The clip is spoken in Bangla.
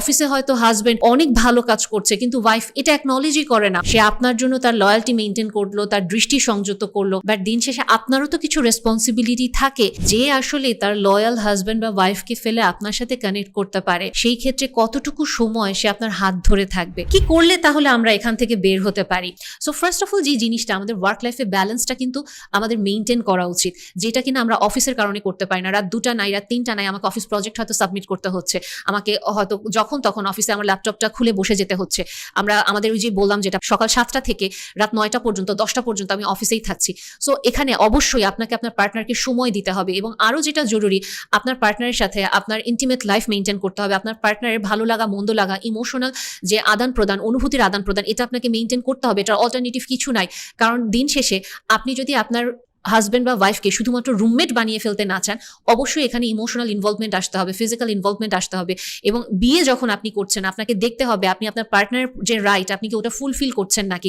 অফিসে হয়তো হাজবেন্ড অনেক ভালো কাজ করছে, কিন্তু ওয়াইফ এটা অ্যাকনলেজই করে না। সে আপনার জন্য তার লয়্যালটি মেনটেন করল, তার দৃষ্টি সংযত করল বাট দিন শেষে আপনারও তো কিছু রেসপন্সিবিলিটি থাকে, যে আসলে তার লয়াল হাজবেন্ড বা ওয়াইফকে ফেলে আপনার সাথে কানেক্ট করতে পারে। সেই ক্ষেত্রে কতটুকু সময় সে আপনার হাত ধরে থাকবে? কি করলে তাহলে আমরা এখান থেকে বের হতে পারি? সো ফার্স্ট অফ অল যে জিনিসটা, আমাদের ওয়ার্ক লাইফে ব্যালেন্সটা কিন্তু আমাদের মেনটেন করা উচিত, যেটা কিনা আমরা অফিসের কারণে করতে পারি না। রাত দুটা নাই, রাত তিনটা নাই, আমাকে অফিস প্রজেক্ট হয়তো সাবমিট করতে হচ্ছে। আমাকে হয়তো যখন তখন অফিসে আমার ল্যাপটপটা খুলে বসে যেতে হচ্ছে। আমরা, আমাদের ওই যে বললাম যেটা, সকাল সাতটা থেকে রাত নয়টা পর্যন্ত, দশটা পর্যন্ত আমি অফিসেই থাকছি। সো এখানে অবশ্যই আপনাকে আপনার পার্টনারকে সময় দিতে হবে এবং আরও যেটা জরুরি, আপনার পার্টনারের সাথে আপনার ইন্টিমেট লাইফ মেনটেন করতে হবে। আপনার পার্টনারের ভালো লাগা, মন্দ লাগা ইমোশনাল যে আদান প্রদান, অনুভূতির আদান প্রদান, এটা আপনাকে মেনটেন করতে হবে। এটার অল্টারনেটিভ কিছু নাই। কারণ দিন শেষে আপনি যদি আপনার হাজব্যান্ড বা ওয়াইফকে শুধুমাত্র রুমমেট বানিয়ে ফেলতে না চান, অবশ্যই এখানে ইমোশনাল ইনভলভমেন্ট আসতে হবে ফিজিক্যাল ইনভলভমেন্ট আসতে হবে এবং বিয়ে যখন আপনি করছেন, আপনাকে দেখতে হবে আপনি আপনার পার্টনার যে রাইট আপনি কি ওটা ফুলফিল করছেন নাকি?